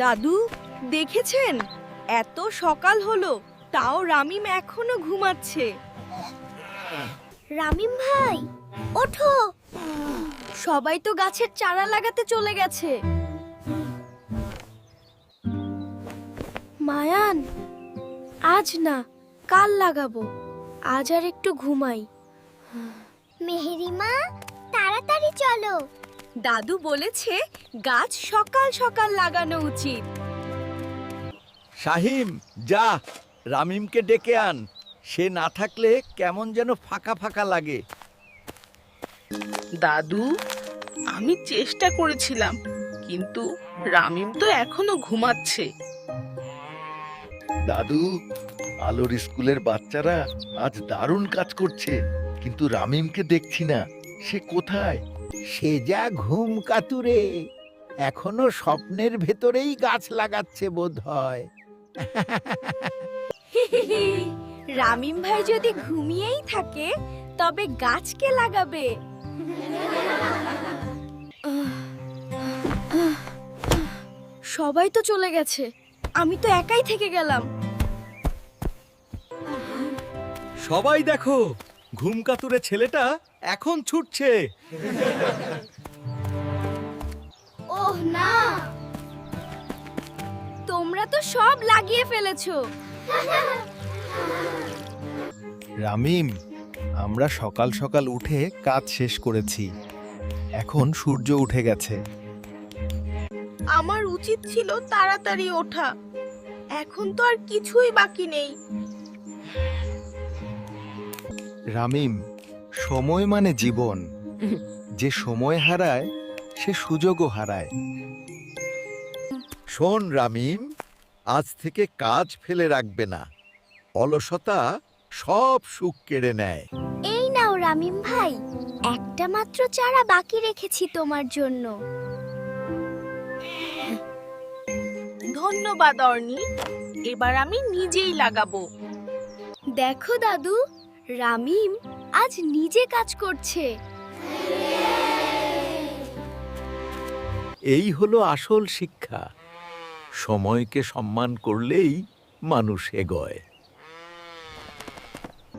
দাদু দেখেছেন? এত সকাল হলো তাও রামিম এখনও ঘুমাচ্ছে। রামিম ভাই ওঠো। সবাই তো গাছের চারা লাগাতে চলে গেছে। মায়ান আজ না কাল লাগাবো। আজ আর একটু ঘুমাই। মেহেরিমা তাড়াতাড়ি চলো। দাদু বলেছে গাছ সকাল সকাল লাগানো উচিত। শাহিম যা রামিমকে ডেকে আন। সে না থাকলে কেমন যেন ফাঁকা ফাঁকা লাগে। দাদু আমি চেষ্টা করেছিলাম কিন্তু রামিম তো এখনও ঘুমাচ্ছে। দাদু আলোর স্কুলের বাচ্চারা আজ দারুণ কাজ করছে কিন্তু রামিমকে দেখছি না। সে কোথায়? সে যা ঘুম কাতুরে এখনও স্বপ্নের ভেতরেই গাছ লাগাচ্ছে বোধ হয় রামিম ভাই যদি ঘুমিয়েই থাকে তবে গাছকে লাগাবে? সবাই তো চলে গেছে আমি তো একাই থেকে গেলাম। সবাই দেখো ঘুম কাতুরে ছেলেটা এখন ছুটছে। ওহ না। তোমরা তো সব লাগিয়ে ফেলেছো। রামিম আমরা সকাল সকাল উঠে কাজ শেষ করেছি। এখন সূর্য উঠে গেছে। আমার উচিত ছিল তাড়াতাড়ি ওঠা। এখন তো আর কিছুই বাকি নেই। রামিম সময় মানে জীবন। যে সময় হারায় সে সুযোগও হারায়। শোন রামিম আজ থেকে কাজ ফেলে রাখবে না। অলসতা সব সুখ কেড়ে নেয়। এই নাও রামিম ভাই একটা মাত্র চারা বাকি রেখেছি তোমার জন্য। ধন্যবাদ অর্নি এবার আমি নিজেই লাগাবো। দেখো দাদু রামিম আজ নিজে কাজ করছে। এই হলো আসল শিক্ষা। সময়কে সম্মান করলেই মানুষ এগোয়।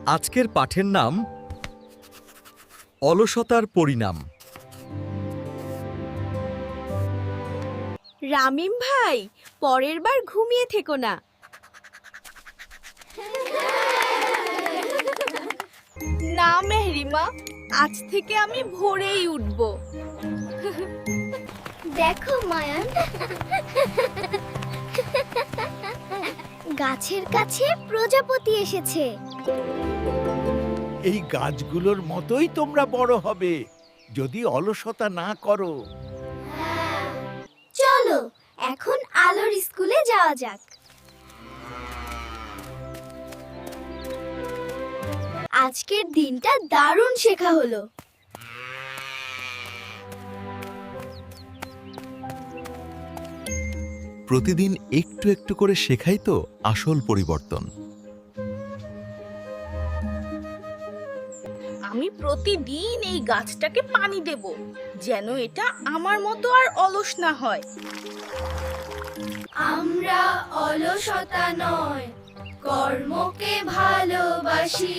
আজকের পাঠের নাম অলসতার পরিণাম। রামিম ভাই পরের বার ঘুমিয়ে থেকো না। মেহরিমা আজ থেকে আমি ভোরেই উঠব। দেখো মায়ান। গাছের কাছে প্রজাপতি এসেছে। এই গাছগুলোর মতোই তোমরা বড় হবে যদি অলসতা না করো। চলো এখন আলোর স্কুলে যাওয়া যাক। আজকের দিনটা দারুণ শেখা হলো। প্রতিদিন একটু একটু করে শেখাই তো আসল পরিবর্তন। আমি প্রতিদিন এই গাছটাকে পানি দেব যেন এটা আমার মতো আর অলস না হয়। আমরা অলসতা নয়। কর্মকে ভালোবাসি।